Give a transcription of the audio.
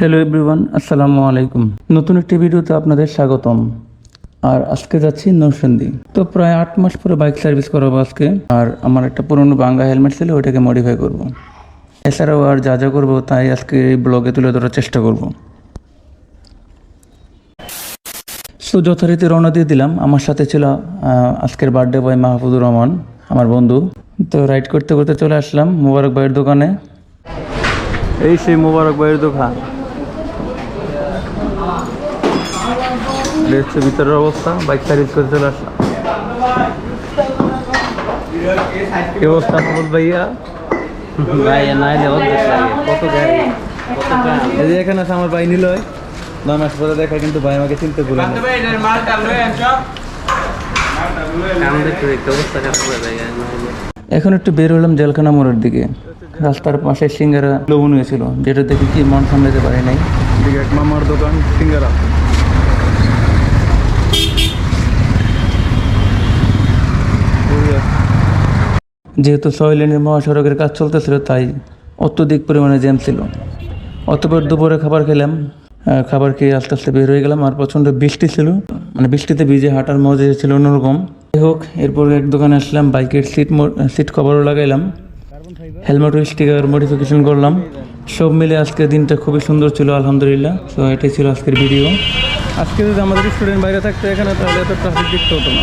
Hello everyone আসসালামু আলাইকুম নতুন একটি ভিডিওতে আপনাদের স্বাগতম। আর আজকে যাচ্ছি নৌসন্দি। তো প্রায় আট মাস পরে বাইক সার্ভিস করাবো আজকে। আর আমার একটা পুরনো বাঙ্গা হেলমেট ছিল, ওইটাকে মডিফাই করব। এছাড়াও আর যা যা করব তাই আজকে এই ব্লগে তুলে ধরার চেষ্টা করব। সো যথারীতি রওনা দিয়ে দিলাম। আমার সাথে ছিল আজকের বার্থডে বয় মাহফুজুর রহমান, আমার বন্ধু। তো রাইড করতে করতে চলে আসলাম মুবারক ভাইয়ের দোকানে। এই সেই মুবারক ভাইয়ের দোকান। হচ্ছে ভিতরের অবস্থা বাইক সার্ভিস করে চলে আসলাম। কি অবস্থা মাহমুদ ভাইয়া? ভাই নাইলে অর্ধেক কত গাড়ি এই যে এখানে আছে আমার ভাই নিলয়। নয় মাস পরে দেখা কিন্তু ভাই আমাকে চিনতে ভুলে না এখন একটু বের হলাম জেলখানা মোড়ের দিকে। রাস্তার পাশে সিঙ্গারা লবণ হয়েছিল যেটা দেখে কি মন সামলাতে পারি নাই। দিকে এক মামার দোকান সিঙ্গারা যেহেতু ছয় লেনের মহাসড়কের কাজ চলতেছিল, তাই অত্যধিক পরিমাণে জ্যাম ছিল। অতপর দুপুরে খাবার খেলাম খাবার খেয়ে আস্তে আস্তে বের হয়ে গেলাম, আর প্রচণ্ড বৃষ্টি ছিল। মানে বৃষ্টিতে ভিজে হাঁটার মজা ছিল অন্যরকম। যাই হোক, এরপর এক দোকানে আসলাম, বাইকের সিট সিট কভারও লাগাইলাম। হেলমেট স্টিকার মডিফিকেশন করলাম। সব মিলে আজকের দিনটা খুবই সুন্দর ছিল, আলহামদুলিল্লাহ। তো এটাই ছিল আজকের ভিডিও আজকে যদি আমাদের স্টুডেন্ট বাইরে থাকতো এখানে তাহলে এত ট্রাফিক দেখতে হতো না।